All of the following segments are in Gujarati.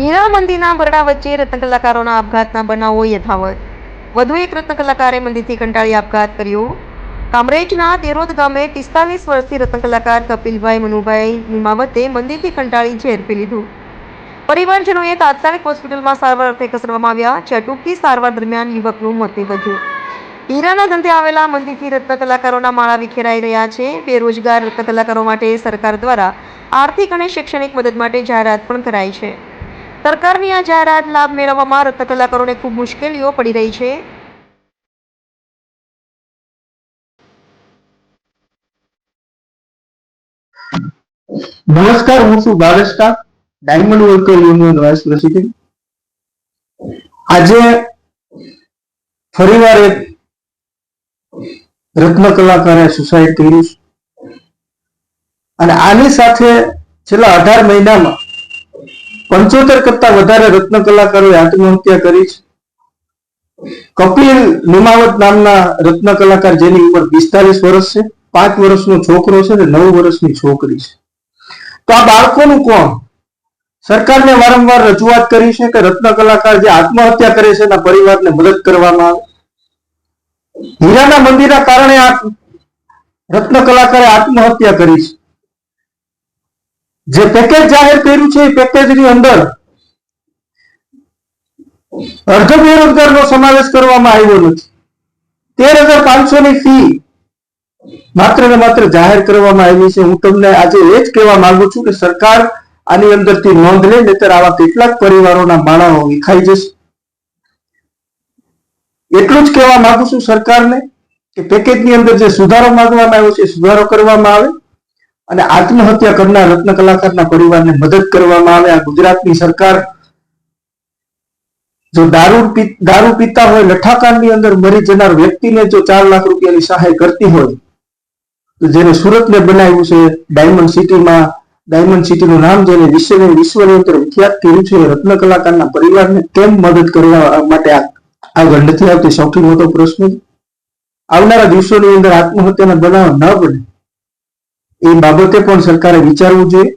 હીરા મંદિરના ભરડા વચ્ચે રત્ન કલાકારોના આપઘાતના બનાવો યથાવત. વધુ એક રત્ન કલાકારે મંદિરથી કંટાળી આપઘાત કર્યો. કામરેજના તેરોદ ગામે પિસ્તાલીસ વર્ષથી રત્ન કલાકાર કપિલભાઈ મનુભાઈ નિમાવતે મંદિરથી કંટાળી ઝેર પી લીધું. પરિવારજનોએ તાત્કાલિક હોસ્પિટલમાં સારવાર અર્થે ખસેડવામાં આવ્યા, જ્યાં ટૂંકી સારવાર દરમિયાન યુવકનું મોત નીપજ્યું. હીરાના ધંધે આવેલા મંદિરથી રત્ન કલાકારોના માળા વિખેરાઈ રહ્યા છે. બેરોજગાર રત્ન કલાકારો માટે સરકાર દ્વારા આર્થિક અને શૈક્ષણિક મદદ માટે જાહેરાત પણ કરાઈ છે. સરકારની આ જાહેરાત લાભ મેળવવામાં રત્નકલાકારોને ખૂબ મુશ્કેલીઓ પડી રહી છે. નમસ્કાર, હું છું ભાવેશકા, diamond worker union vice president. આજે ફરીવાર એક રત્ન કલાકારે સુસાઇડ કર્યું અને આની સાથે છેલ્લા અઢાર મહિનામાં પંચોતેર કરતા વધારે રત્ન કલાકારોએ આત્મહત્યા કરી છે. કપિલ નિમાવત નામના રત્ન કલાકાર જેની ઉંમર પિસ્તાલીસ વર્ષ છે, પાંચ વર્ષનો છોકરો છે અને નવ વર્ષની છોકરી છે. તો આ બાળકોનું કોણ? સરકારને વારંવાર રજૂઆત કરી છે કે રત્ન કલાકાર જે આત્મહત્યા કરે છે એના પરિવારને મદદ કરવામાં આવે. હીરાના મંદિરના કારણે આ રત્ન કલાકારે આત્મહત્યા કરી છે. જે પેકેજ જાહેર કર્યું છે એ પેકેજની અંદર અર્ધ બેરોજગારનો સમાવેશ કરવામાં આવ્યો નથી. તેર હજાર પાંચસો ની ફી માત્ર ને માત્ર જાહેર કરવામાં આવી છે. હું તમને આજે એ જ કહેવા માંગુ છું કે સરકાર આની અંદરથી નોંધ લે, નહીતર આવા કેટલાક પરિવારોના માણાઓ વિખાઈ જશે. એટલું જ કહેવા માંગુ છું સરકારને કે પેકેજની અંદર જે સુધારો માંગવામાં આવ્યો છે સુધારો કરવામાં આવે. અને આત્મહત્યા કરનાર રત્ન કલાકારના પરિવારને મદદ કરવામાં આવે. આ ગુજરાતની સરકાર જો દારૂ દારૂ પીતા હોય, લઠાકારની અંદર મરી જનાર વ્યક્તિને જો ચાર લાખ રૂપિયાની સહાય કરતી હોય, તો જેને સુરતને બનાવ્યું છે ડાયમંડ સિટીમાં, ડાયમંડ સિટીનું નામ જેને વિશ્વને, વિશ્વની અંદર વિખ્યાત કર્યું છે રત્ન કલાકારના પરિવારને કેમ મદદ કરવા માટે આગળ નથી આવતી સૌથી મોટો પ્રશ્ન. આવનારા દિવસોની અંદર આત્મહત્યાના બનાવ ન બને. એ બાબતે પણ સરકારે વિચારવું જોઈએ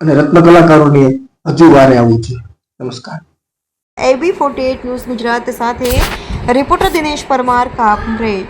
અને રત્ન કલાકારોને હજુ વારે આવવું જોઈએ. નમસ્કાર. એબી ફોર્ટી ન્યૂઝ ગુજરાત સાથે રિપોર્ટર દિનેશ પરમાર કામરેજ